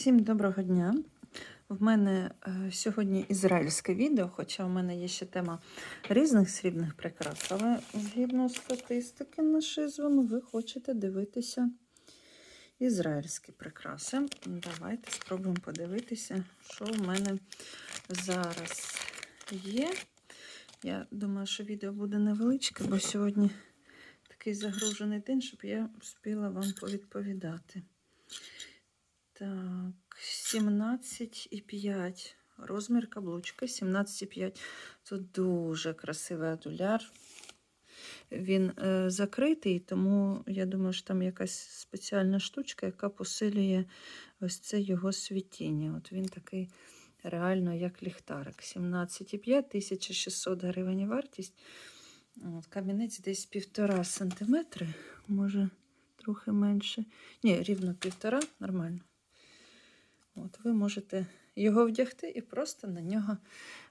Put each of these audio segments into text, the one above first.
Всім доброго дня. В мене е, сьогодні ізраїльське відео, хоча в мене є ще тема різних срібних прикрас, але згідно статистики на шизвону, ви хочете дивитися ізраїльські прикраси. Давайте спробуємо подивитися, що в мене зараз є. Я думаю, що відео буде невеличке, бо сьогодні такий загружений день, щоб я встигла вам повідповідати. Так, 17,5. Розмір каблучка 17,5. Це дуже красивий адуляр. Він е, закритий, тому я думаю, що там якась спеціальна штучка, яка посилює ось це його світіння. От він такий реально як ліхтарик. 17,5, 1600 гривень вартість. От, камінець десь півтора сантиметри, може трохи менше. Ні, рівно півтора, нормально. От ви можете його вдягти і просто на нього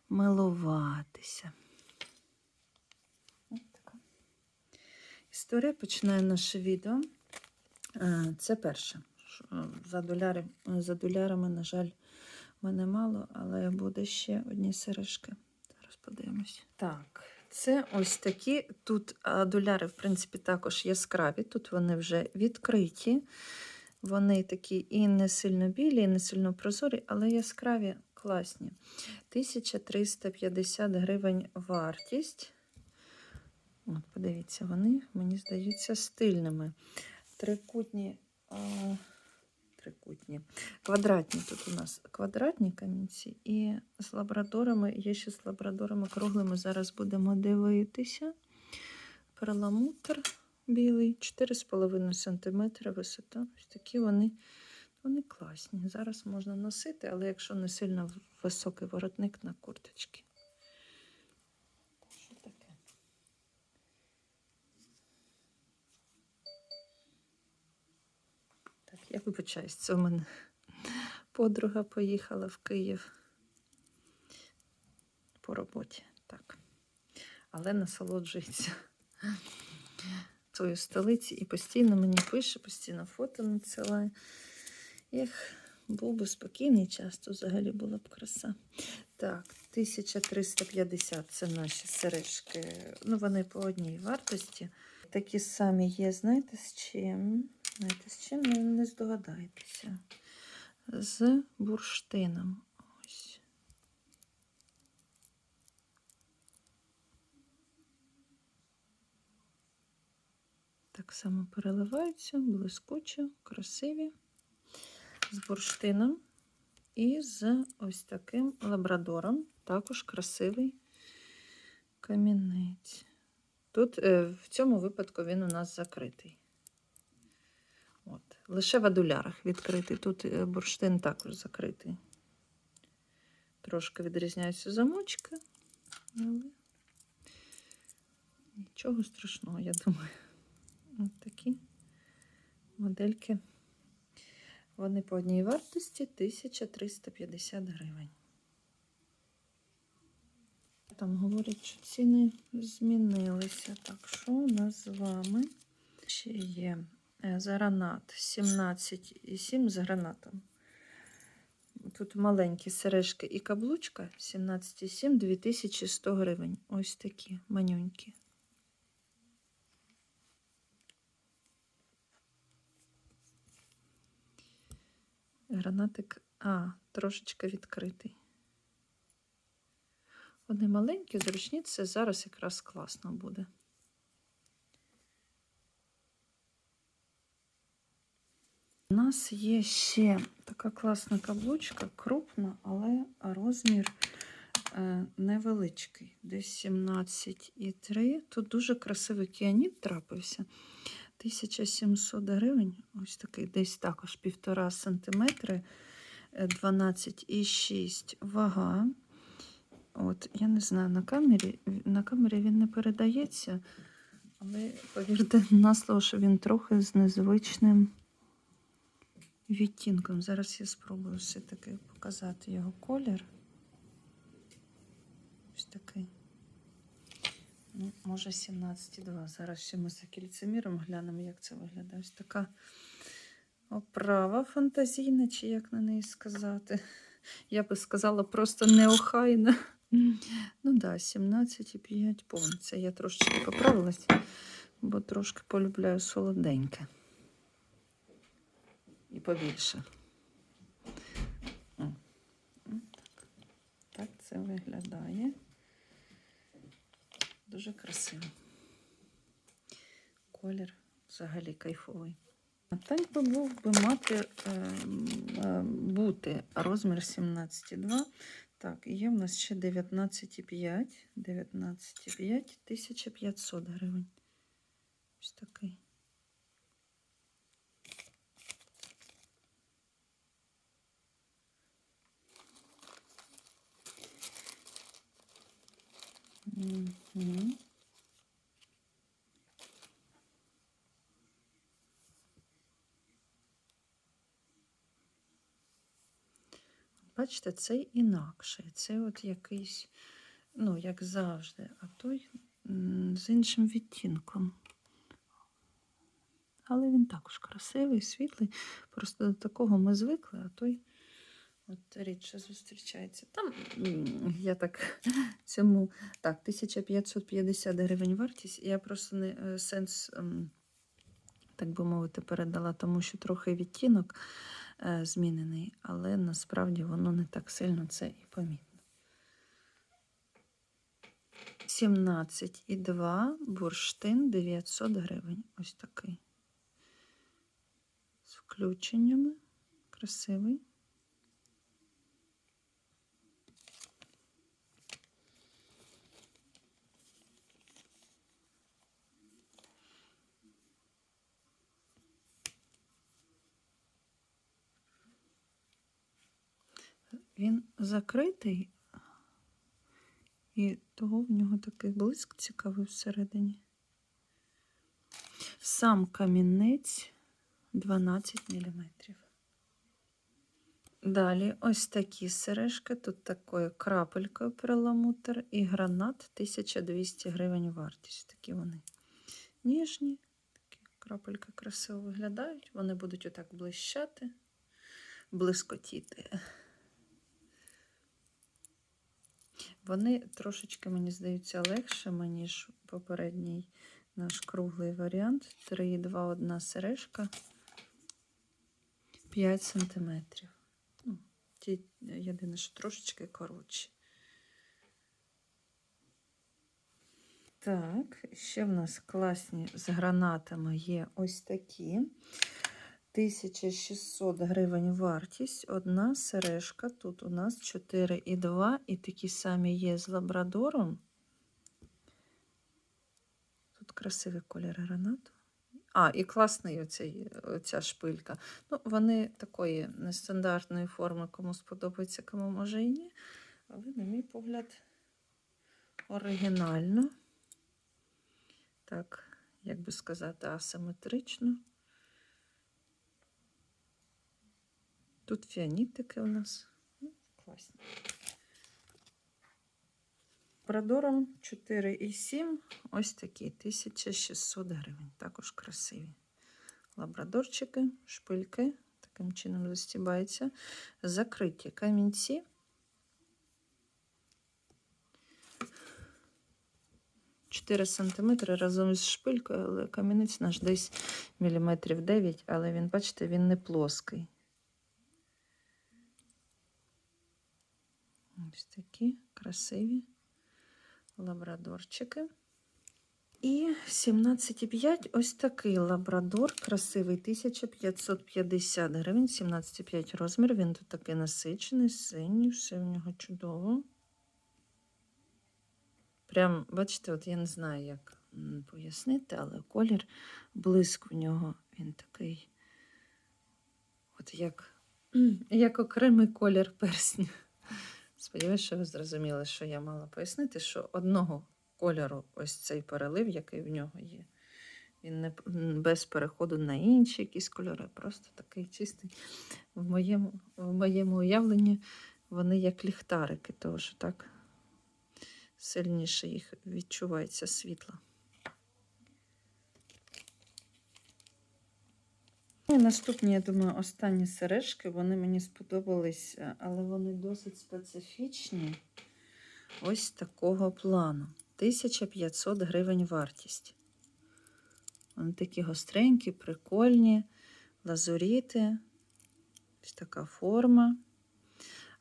милуватися. Історія починає наше відео. Е, Це перше. Е, За, доляри, за долярами, на жаль, мене мало, але буде ще одні сережки. Зараз подивимось. Так, це ось такі. Тут а, доляри, в принципі, також яскраві. Тут вони вже відкриті. Вони такі і не сильно білі, і не сильно прозорі, але яскраві, класні. 1350 гривень вартість. От, подивіться, вони, мені здаються, стильними. Трикутні, а, трикутні, квадратні тут у нас квадратні камінці, і з лабрадорами, є ще з лабрадорами круглими. Зараз будемо дивитися. Перламутр білий, 4,5 см висота. Ось такі вони, вони класні. Зараз можна носити, але якщо не сильно високий воротник на курточки. Що таке? Так, я вибачаюсь, це у мене подруга поїхала в Київ по роботі. Так. Але насолоджується свою столиці і постійно мені пише, постійно фото надсилає. Ех, був би спокійний час, то взагалі була б краса. Так, 1350 це наші сережки. Ну, вони по одній вартості. Такі самі є, знаєте, з чим? Знаєте, з чим? Не, не здогадаєтеся. З бурштином. Ось. Так само переливаються, блискучі, красиві, з бурштином і з ось таким лабрадором. Також красивий камінець. Тут е, в цьому випадку він у нас закритий. От. Лише в адулярах відкритий. Тут е, бурштин також закритий. Трошки відрізняються замочки, але нічого страшного, я думаю. Ось такі модельки. Вони по одній вартості 1350 гривень. Там говорять, що ціни змінилися. Так, що у нас з вами ще є Е, гранат 17,7 з гранатом. Тут маленькі сережки і каблучка 17,7 2100 гривень. Ось такі манюнькі. Гранатик, а, трошечки відкритий. Вони маленькі, зручні, це зараз якраз класно буде. У нас є ще така класна каблучка, крупна, але розмір е, невеличкий. Десь 17,3. Тут дуже красивий кіаніт трапився. 1700 гривень. Ось такий, десь також 1,5 см, 12,6 вага. От, Я не знаю, на камері на камері він не передається, але повірте на слово, що він трохи з незвичним відтінком. Зараз я спробую все-таки показати його колір. Ось такий. Може 17,2. Зараз ще ми за кільцеміром глянемо, як це виглядає. Ось така Оправа фантазійна, чи як на неї сказати. Я би сказала просто неохайна. Ну да, 17,5 повн. Це я трошечки поправилась, бо трошки полюбляю солоденьке. І побільше. О, так. так це виглядає. Дуже красиво. Колір взагалі кайфовий. Так би був би мати е, е, бути розмір 17,2. Так, є в нас ще 19,5. 19,5, 1500 гривень. Ось такий. Бачите, цей інакший. Це от якийсь, ну, як завжди, а той з іншим відтінком. Але він також красивий, світлий. Просто до такого ми звикли, а той от рідше зустрічається. Там я так цьому так, 1550 гривень вартість. Я просто не е, сенс, ем, так би мовити, передала, тому що трохи відтінок е, змінений, але насправді воно не так сильно це і помітно. 17,2 бурштин 900 гривень. Ось такий. З включеннями. Красивий. Він закритий, і того в нього такий блиск цікавий всередині. Сам камінець 12 мм. Далі ось такі сережки. Тут такою крапелькою перламутр і гранат 1200 гривень вартість. Такі вони ніжні, такі крапельки красиво виглядають. Вони будуть отак блищати, блискотіти. Вони трошечки, мені здаються, легшими, ніж попередній наш круглий варіант. 3,2 одна сережка 5 см. Ну, ті, єдине, що трошечки коротші. Так, ще в нас класні з гранатами є ось такі. 1600 гривень вартість. Одна сережка. Тут у нас 4,2 і такі самі є з лабрадором. Тут красивий колір гранату. А, і класний оцей, оця шпилька. Ну, Вони такої нестандартної форми, кому сподобається, кому може і ні. Але, на мій погляд, оригінально. Так, як би сказати, асиметрично. Тут фіанітики у нас. Ну, класні. Продором 4,7. Ось такі 1600 гривень. Також красиві. Лабрадорчики, шпильки. Таким чином застібаються. Закриті камінці. Чотири сантиметри разом з шпилькою, але камінець наш десь міліметрів 9, але він, бачите, він не плоский. Ось такі красиві лабрадорчики. І 17,5 ось такий лабрадор, красивий, 1550 гривень, 17,5 розмір. Він тут такий насичений, синій, все в нього чудово. Прям, бачите, от я не знаю, як пояснити, але колір, блиск в нього, він такий, от як, як окремий колір персня. Сподіваюся, що ви зрозуміли, що я мала пояснити, що одного кольору ось цей перелив, який в нього є. Він не без переходу на інші якісь кольори, просто такий чистий. В моєму в моєму уявленні вони як ліхтарики, тому що так сильніше їх відчувається світло. І наступні, я думаю, останні сережки, вони мені сподобались, е, але вони досить специфічні. Ось такого плану. 1500 гривень вартість. Вони такі гостренькі, прикольні, лазуріти. Ось така форма.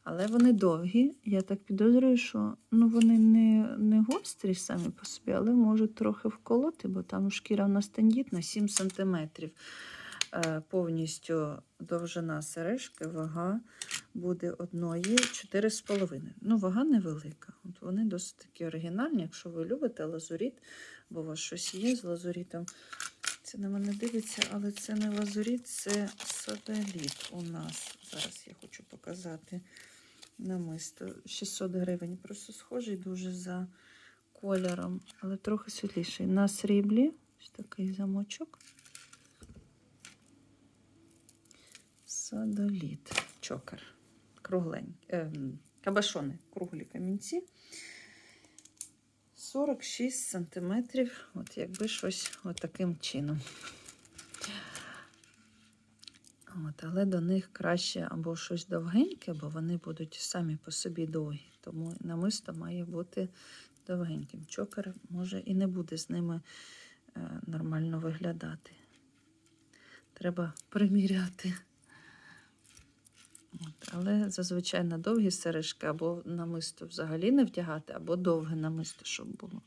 Але вони довгі. Я так підозрюю, що ну, вони не, не гострі самі по собі, але можуть трохи вколоти, бо там шкіра в нас тендітна, 7 см. Е, повністю довжина сережки, вага буде одної 4,5. Ну, вага невелика. От вони досить такі оригінальні, якщо ви любите лазуріт, бо у вас щось є з лазурітом. Це на мене дивиться, але це не лазуріт, це садоліт у нас. Зараз я хочу показати намисто. 600 гривень. Просто схожий дуже за кольором, але трохи світліший. На сріблі ось такий замочок. Садоліт. Чокер. Круглень. Е, кабашони. Круглі камінці. 46 сантиметрів. От якби щось от таким чином. От, але до них краще або щось довгеньке, бо вони будуть самі по собі довгі. Тому намисто має бути довгеньким. Чокер може і не буде з ними е, нормально виглядати. Треба приміряти. Але зазвичай на довгі сережки або намисто взагалі не вдягати, або довге намисто, щоб було.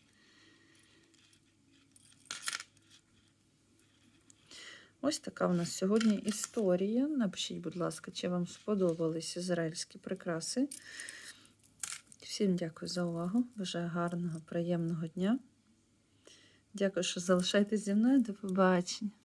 Ось така в нас сьогодні історія. Напишіть, будь ласка, чи вам сподобались ізраїльські прикраси. Всім дякую за увагу. Бажаю гарного, приємного дня. Дякую, що залишаєтесь зі мною. До побачення.